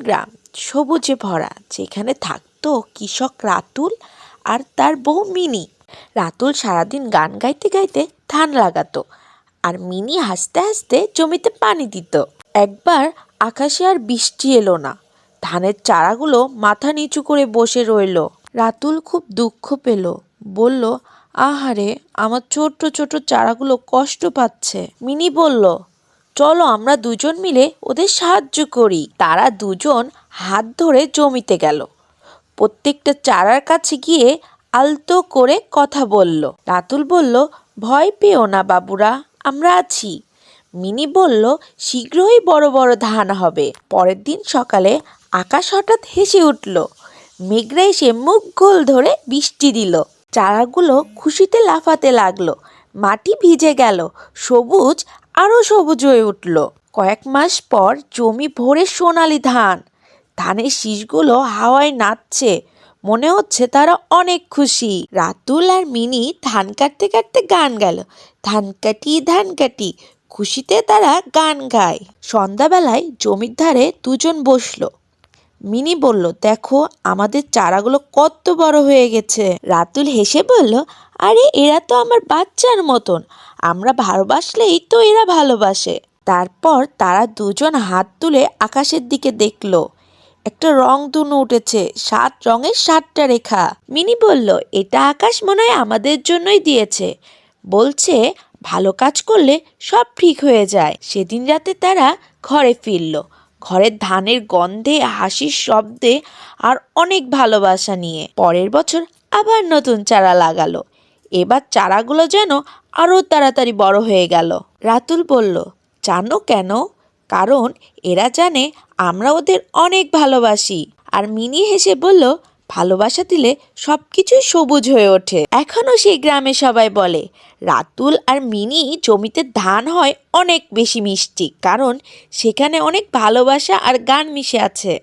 গ্রাম সবুজে ভরা, যেখানে থাকতো কৃষক রাতুল আর তার বউ মিনি। রাতুল সারাদিন গান গাইতে গাইতে ধান লাগাতো আর মিনি হাসতে হাসতে জমিতে পানি দিত। একবার আকাশে আর বৃষ্টি এলো না। ধানের চারাগুলো মাথা নিচু করে বসে রইল। রাতুল খুব দুঃখ পেল। বলল, আহারে, আমার ছোট্ট ছোট চারাগুলো কষ্ট পাচ্ছে। মিনি বলল চলো আমরা দুজন মিলে ওদের সাহায্য করি। তারা দুজন হাত ধরে জমিতে গেল। প্রত্যেকটা চারার কাছে গিয়ে আলতো করে কথা বলল। রাতুল বলল, ভয় পেও না বাবুরা, আমরা আছি। মিনি বলল, শীঘ্রই বড় বড় ধান হবে। পরের দিন সকালে আকাশ হঠাৎ হেসে উঠল। মেঘরা এসে মুখ গোল ধরে বৃষ্টি দিল। চারাগুলো খুশিতে লাফাতে লাগল। মাটি ভিজে গেল। সবুজ আরও সবুজ হয়ে উঠল। কয়েক মাস পর জমি ভরে সোনালি ধান। ধানের শীষগুলো হাওয়ায় নাচছে। মনে হচ্ছে তারা অনেক খুশি। রাতুল আর মিনি ধান কাটতে কাটতে গান গেল ধান কাটি ধান কাটি, খুশিতে তারা গান গায়। সন্ধ্যাবেলায় জমির ধারে দুজন বসল। মিনি বলল, দেখো, আমাদের চারাগুলো কত বড় হয়ে গেছে। রাতুল হেসে বলল, আরে, এরা তো আমার বাচ্চার মতন। আমরা ভালোবাসলেই তো এরা ভালোবাসে। তারপর তারা দুজন হাত তুলে আকাশের দিকে দেখল। একটা রং দুনো উঠেছে, সাত রঙের সাতটা রেখা। মিনি বলল, এটা আকাশ মনে হয় আমাদের জন্যই দিয়েছে। বলছে, ভালো কাজ করলে সব ঠিক হয়ে যায়। সেদিন রাতে তারা ঘরে ফিরল। ঘরের ধানের গন্ধে, হাসির শব্দে আর অনেক ভালোবাসা নিয়ে পরের বছর আবার নতুন চারা লাগালো। এবার চারাগুলো যেন আরও তাড়াতাড়ি বড় হয়ে গেল। রাতুল বলল, জানো কেন? কারণ এরা জানে আমরা ওদের অনেক ভালোবাসি। আর মিনি হেসে বলল ভালোবাসা দিলে সব কিছুই সবুজ হয়ে ওঠে। এখনও সেই গ্রামে সবাই বলে, রাতুল আর মিনি জমিতে ধান হয় অনেক বেশি মিষ্টি, কারণ সেখানে অনেক ভালোবাসা আর গান মিশে আছে।